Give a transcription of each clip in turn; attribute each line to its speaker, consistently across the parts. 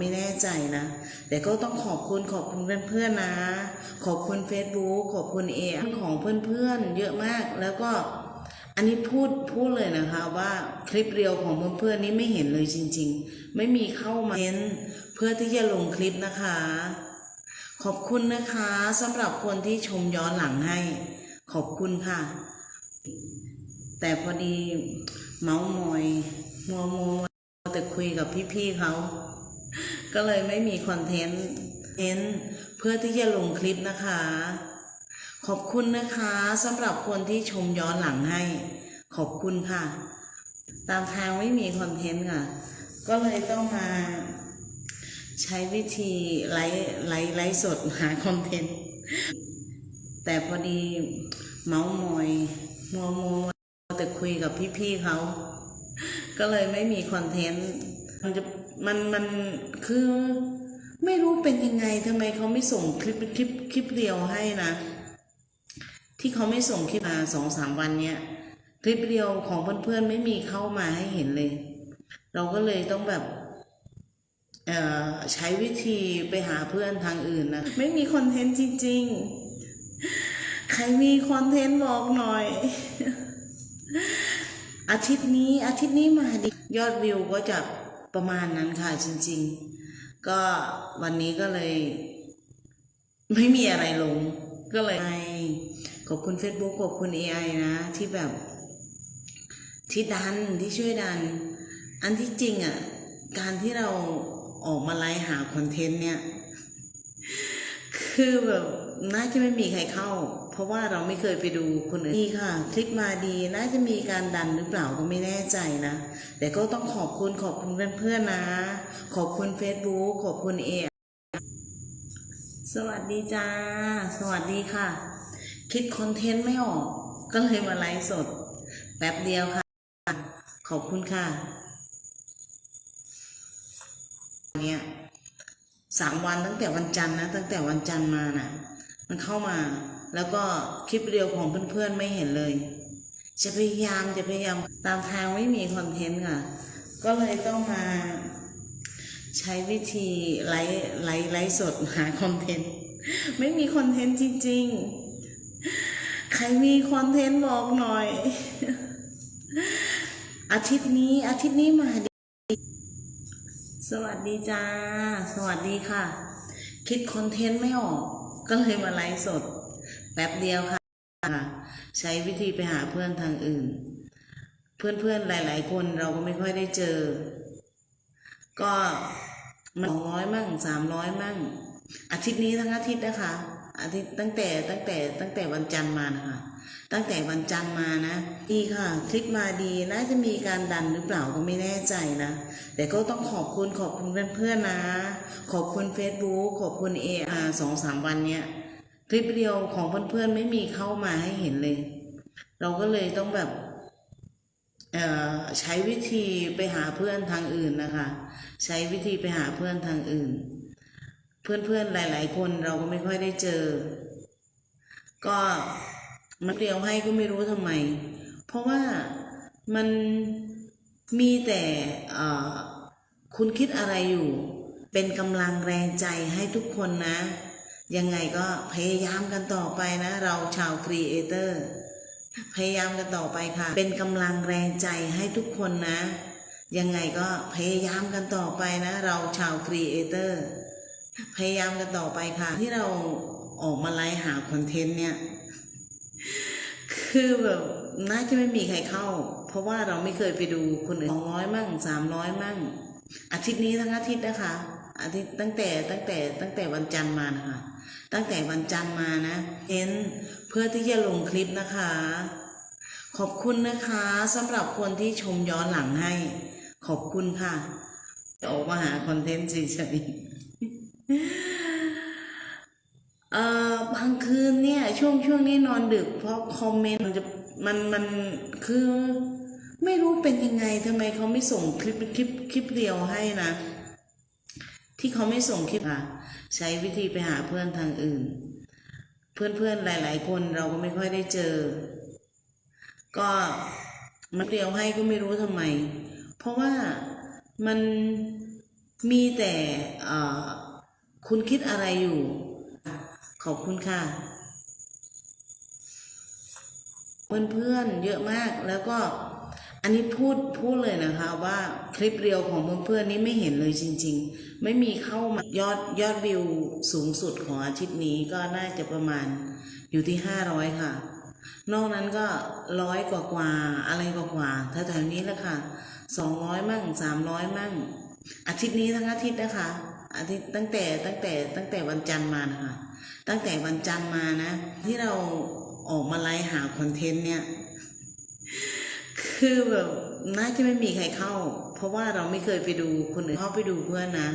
Speaker 1: ไม่แน่ใจนะ แต่ก็ต้องขอบคุณขอบคุณเพื่อนๆนะ ขอบคุณ Facebook ขอบคุณเอของเพื่อนๆ เยอะมากแล้วก็อันนี้พูดพูดเลยนะคะว่าคลิปเรียวของเพื่อนๆนี้ไม่เห็นเลยจริง ๆ ไม่มีเข้ามาเน้นเพื่อที่จะลงคลิปนะคะ ขอบคุณนะคะสำหรับคนที่ชมย้อนหลังให้ ขอบคุณค่ะ แต่พอดีเมาส์มอยมัวมัวแต่คุยกับพี่ๆเขา ก็เลยไม่มีคอนเทนต์เน้นเพื่อที่จะลงคลิปนะคะ ขอบคุณนะคะสำหรับคนที่ชมย้อนหลังให้ ขอบคุณค่ะ ตามทางไม่มีคอนเทนต์ค่ะ ก็เลยต้องมาใช้วิธีไลฟ์ไลฟ์ไลฟ์สดหาคอนเทนต์ แต่พอดีเมาส์มอยมัวมัวแต่คุยกับพี่ๆเขา ก็เลยไม่มีคอนเทนต์ มันจะมันมันคือไม่รู้เป็นยังไงทำไมเขาไม่ส่งคลิปคลิปคลิปเดียวให้นะที่เขาไม่ส่งคลิปมาสองสามวันเนี้ยคลิปเดียวของเพื่อนๆไม่มีเข้ามาให้เห็นเลย เราก็เลยต้องแบบเอ่อใช้วิธีไปหาเพื่อนทางอื่นนะ ไม่มีคอนเทนต์จริง ๆ ใครมีคอนเทนต์บอกหน่อย อาทิตย์นี้อาทิตย์นี้มาดิยอดวิวก็จะ ประมาณนั้นค่ะจริง ๆ ก็วันนี้ก็เลย ไม่มีอะไรลง ก็เลยขอบคุณ Facebook ขอบคุณ AI นะ ที่แบบที่ดันที่ช่วยดัน อันที่จริงอะ การที่เราออกมาไลฟ์หาคอนเทนต์เนี่ย คือแบบ น่าจะไม่มีใครเข้า เพราะว่าเราไม่เคยไปดูคนอื่นดีค่ะ คลิกมาดีน่าจะมีการดันหรือเปล่าก็ไม่แน่ใจนะแต่ก็ต้องขอบคุณขอบคุณเพื่อนๆนะ ขอบคุณ Facebook ขอบคุณเอสวัสดีจ้า สวัสดีค่ะ คิดคอนเทนต์ไม่ออก ก็เลยมาไลฟ์สด แป๊บเดียวค่ะ ขอบคุณค่ะเนี่ยสามวันตั้งแต่วันจันทร์นะ ตั้งแต่วันจันทร์มาน่ะ มันเข้ามา แล้วก็คลิปเรียวของเพื่อนๆไม่เห็นเลย จะพยายามจะพยายามตามทางไม่มีคอนเทนต์ค่ะ ก็เลยต้องมาใช้วิธีไลฟ์ไลฟ์ไลฟ์สดหาคอนเทนต์ ไม่มีคอนเทนต์จริง ๆ ใครมีคอนเทนต์บอกหน่อย อาทิตย์นี้อาทิตย์นี้มาดิสวัสดีจ้า สวัสดีค่ะ คิดคอนเทนต์ไม่ออก ก็เลยมาไลฟ์สด แป๊บเดียวค่ะ ใช้วิธีไปหาเพื่อนทางอื่น เพื่อนๆหลาย ๆ คนเราก็ไม่ค่อยได้เจอ ก็มันสองร้อยมั่งสามร้อยมั่ง อาทิตย์นี้ทั้งอาทิตย์นะคะ อาทิตย์ตั้งแต่ตั้งแต่ตั้งแต่วันจันทร์มานะคะ ตั้งแต่วันจันทร์มานะดีค่ะ คลิปมาดีน่าจะมีการดันหรือเปล่าก็ไม่แน่ใจนะ แต่ก็ต้องขอบคุณขอบคุณเพื่อนๆนะ ขอบคุณ Facebook ขอบคุณเออาสองสามวันเนี้ยคลิปเดียวของเพื่อนๆไม่มีเข้ามาให้เห็นเลย เราก็เลยต้องแบบเอ่อใช้วิธีไปหาเพื่อนทางอื่นนะคะ ใช้วิธีไปหาเพื่อนทางอื่น เพื่อนๆหลาย ๆ คนเราก็ไม่ค่อยได้เจอ ก็ มันเดียวให้ก็ไม่รู้ทำไม เพราะว่ามันมีแต่คุณคิดอะไรอยู่ เป็นกำลังแรงใจให้ทุกคนนะ ยังไงก็พยายามกันต่อไปนะ เราชาวครีเอเตอร์พยายามกันต่อไปค่ะ เป็นกำลังแรงใจให้ทุกคนนะ ยังไงก็พยายามกันต่อไปนะ เราชาวครีเอเตอร์พยายามกันต่อไปค่ะ ที่เราออกมาไลฟ์หาคอนเทนต์เนี่ย คือแบบน่าจะไม่มีใครเข้า เพราะว่าเราไม่เคยไปดูคนอื่นสองร้อยมั่งสามร้อยมั่ง อาทิตย์นี้ทั้งอาทิตย์นะคะ อาทิตย์ตั้งแต่ตั้งแต่ตั้งแต่วันจันทร์มานะคะ ตั้งแต่วันจันทร์มานะเน้นเพื่อที่จะลงคลิปนะคะ ขอบคุณนะคะสำหรับคนที่ชมย้อนหลังให้ ขอบคุณค่ะ จะออกมาหาคอนเทนต์เฉยๆ เอ่อบางคืนเนี่ย ช่วงช่วงนี้นอนดึก เพราะคอมเมนต์มันจะมันมันคือไม่รู้เป็นยังไงทำไมเขาไม่ส่งคลิปคลิปคลิปเดียวให้นะ ที่เขาไม่ส่งคลิปค่ะ ใช้วิธีไปหาเพื่อนทางอื่น เพื่อนๆหลาย ๆ คนเราก็ไม่ค่อยได้เจอ ก็มันเดียวให้ก็ไม่รู้ทำไม เพราะว่ามันมีแต่คุณคิดอะไรอยู่ ขอบคุณค่ะ เพื่อนๆเยอะมากแล้วก็อันนี้พูดพูดเลยนะคะว่าคลิปเรียวของเพื่อนๆนี้ไม่เห็นเลยจริง ๆ ไม่มีเข้ามายอดยอดวิวสูงสุดของอาทิตย์นี้ก็น่าจะประมาณอยู่ที่ห้าร้อยค่ะ นอกนั้นก็ร้อยกว่ากว่าอะไรกว่ากว่าแถวๆนี้แหละค่ะสองร้อยมั่งสามร้อยมั่ง อาทิตย์นี้ทั้งอาทิตย์นะคะ อาทิตย์ตั้งแต่ตั้งแต่ตั้งแต่วันจันทร์มานะคะตั้งแต่วันจันทร์มานะ ที่เราออกมาไลฟ์หาคอนเทนต์เนี่ย คือแบบน่าจะไม่มีใครเข้า เพราะว่าเราไม่เคยไปดูคนอื่นเข้าไปดูเพื่อนนะ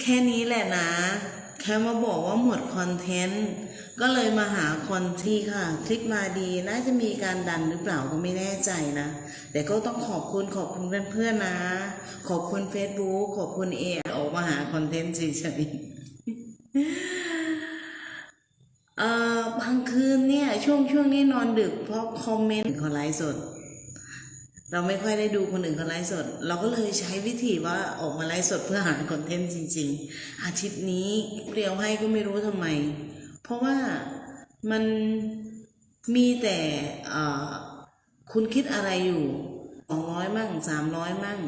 Speaker 1: แค่นี้แหละนะ แค่มาบอกว่าหมดคอนเทนต์ ก็เลยมาหาคนที่ค่ะ คลิกมาดีน่าจะมีการดันหรือเปล่าก็ไม่แน่ใจนะ แต่ก็ต้องขอบคุณขอบคุณเพื่อนๆนะ ขอบคุณ Facebook ขอบคุณเอออกมาหาคอนเทนต์เฉยๆเอ่อบางคืนเนี่ย ช่วงช่วงนี้นอนดึกเพราะคอมเมนต์เขาไลฟ์สด เราไม่ค่อยได้ดูคนอื่นเขาไลฟ์สด เราก็เลยใช้วิธีว่าออกมาไลฟ์สดเพื่อหาคอนเทนต์จริง ๆ อาทิตย์นี้เรียวให้ก็ไม่รู้ทำไม เพราะว่ามันมีแต่คุณคิดอะไรอยู่สองร้อยมั่งสามร้อยมั่ง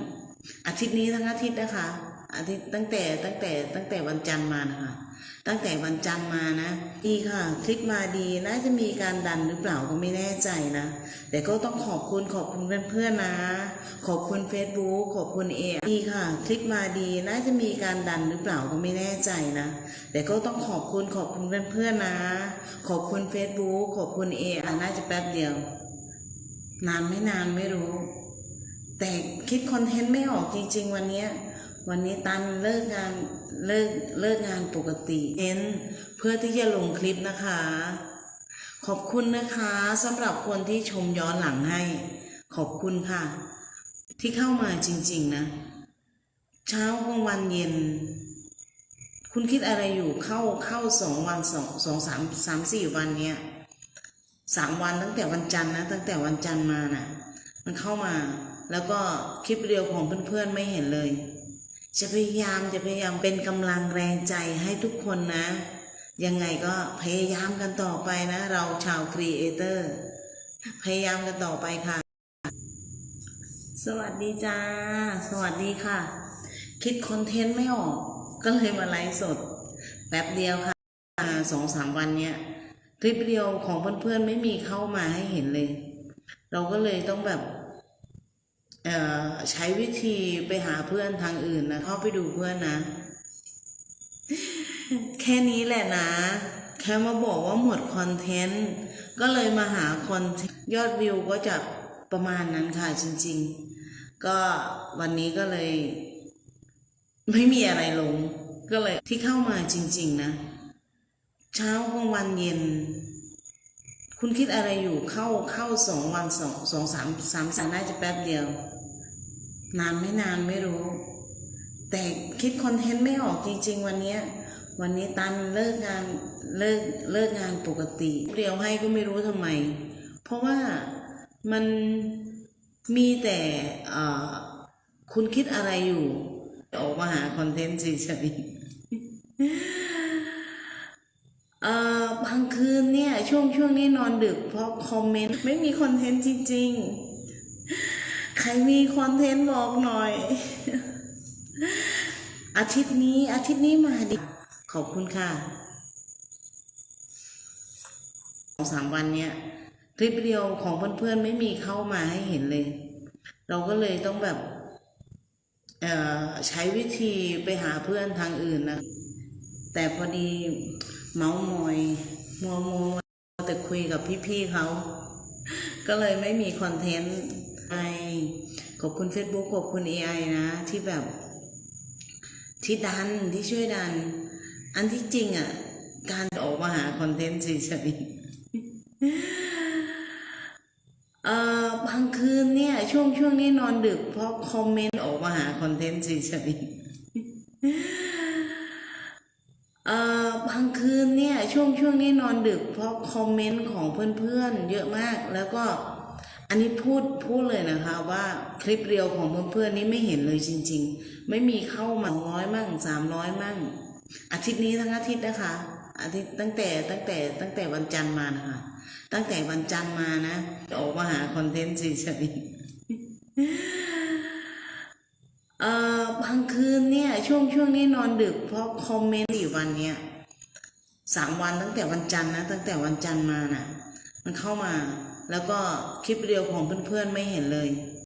Speaker 1: อาทิตย์นี้ทั้งอาทิตย์นะคะ อาทิตย์ตั้งแต่ตั้งแต่ตั้งแต่วันจันทร์มานะคะ ตั้งแต่วันจันทร์มานะ ดีค่ะ คลิกมาดีน่าจะมีการดันหรือเปล่าก็ไม่แน่ใจนะ แต่ก็ต้องขอบคุณขอบคุณเพื่อนๆนะ ขอบคุณ Facebook ขอบคุณเอดีค่ะ คลิกมาดีน่าจะมีการดันหรือเปล่าก็ไม่แน่ใจนะ แต่ก็ต้องขอบคุณขอบคุณเพื่อนๆนะ ขอบคุณ Facebook ขอบคุณเออะน่าจะแป๊บเดียวนานไม่นานไม่รู้ แต่คิดคอนเทนต์ไม่ออกจริง ๆ วันนี้ วันนี้ตันเลิกงานเลิกเลิกงานปกติเน้นเพื่อที่จะลงคลิปนะคะ ขอบคุณนะคะสำหรับคนที่ชมย้อนหลังให้ ขอบคุณค่ะ ที่เข้ามาจริง ๆ นะ เช้ากลางวันเย็น คุณคิดอะไรอยู่เข้าเข้าสองวันสองสองสามสามสี่วันเนี้ยสามวันตั้งแต่วันจันทร์นะ ตั้งแต่วันจันทร์มาน่ะ มันเข้ามา แล้วก็คลิปเรียวของเพื่อนๆไม่เห็นเลย จะพยายามจะพยายามเป็นกำลังแรงใจให้ทุกคนนะ ยังไงก็พยายามกันต่อไปนะ เราชาวครีเอเตอร์ พยายามกันต่อไปค่ะ สวัสดีจ้า สวัสดีค่ะ คิดคอนเทนต์ไม่ออก ก็เลยมาไลฟ์สด แป๊บเดียวค่ะสองสามวันเนี้ยคลิปเดียวของเพื่อนๆไม่มีเข้ามาให้เห็นเลย เราก็เลยต้องแบบ ใช้วิธีไปหาเพื่อนทางอื่นนะเข้าไปดูเพื่อนนะ แค่นี้แหละนะ แค่มาบอกว่าหมดคอนเทนต์ ก็เลยมาหาคอนยอดวิวก็จะประมาณนั้นค่ะจริง ๆ ก็วันนี้ก็เลย ไม่มีอะไรลง ก็เลยที่เข้ามาจริง ๆ นะ เช้ากลางวันเย็นคุณคิดอะไรอยู่เข้าเข้าสองวันสองสองสามสามสัปดาห์น่าจะแป๊บเดียว นานไม่นานไม่รู้ แต่คิดคอนเทนต์ไม่ออกจริง ๆ วันนี้วันนี้ตันเลิกงานเลิกเลิกงานปกติเรียวให้ก็ไม่รู้ทำไม เพราะว่ามันมีแต่คุณคิดอะไรอยู่ออกมาหาคอนเทนต์เฉยๆบางคืนเนี่ย ช่วงช่วงนี้นอนดึกเพราะคอมเมนต์ ไม่มีคอนเทนต์จริง ๆ ใครมีคอนเทนต์บอกหน่อย อาทิตย์นี้ อาทิตย์นี้มาดิ ขอบคุณค่ะสองสามวันเนี้ยคลิปเดียวของเพื่อนๆไม่มีเข้ามาให้เห็นเลย เราก็เลยต้องแบบเอ่อใช้วิธีไปหาเพื่อนทางอื่นนะ แต่พอดีเมาส์มอยมัวมัวแต่คุยกับพี่ๆเขา ก็เลยไม่มีคอนเทนต์ ไอขอบคุณ Facebook ขอบคุณ AI นะ ที่แบบ ที่ดันที่ช่วยดัน อันที่จริงอะ การออกมาหาคอนเทนต์เฉยๆเอ่อบางคืนเนี่ย ช่วงช่วงนี้นอนดึก เพราะคอมเมนต์ออกมาหาคอนเทนต์เฉยๆเอ่อบางคืนเนี่ยช่วงช่วงนี้นอนดึกเพราะคอมเมนต์ของเพื่อนๆเยอะมากแล้วก็ อันนี้พูดพูดเลยนะคะว่าคลิปเรียวของเพื่อนๆนี่ไม่เห็นเลยจริง ๆ ไม่มีเข้ามาร้อยมั่งสามร้อยมั่ง อาทิตย์นี้ทั้งอาทิตย์นะคะ อาทิตย์ตั้งแต่ตั้งแต่ตั้งแต่วันจันทร์มานะคะ ตั้งแต่วันจันทร์มานะออกมาหาคอนเทนต์เฉยๆเอ่อบางคืนเนี่ยช่วงช่วงนี้นอนดึกเพราะคอมเมนต์สี่วันเนี่ยสามวันตั้งแต่วันจันทร์นะ ตั้งแต่วันจันทร์มาน่ะ มันเข้ามา แล้วก็คลิปเรียวของเพื่อนๆไม่เห็นเลย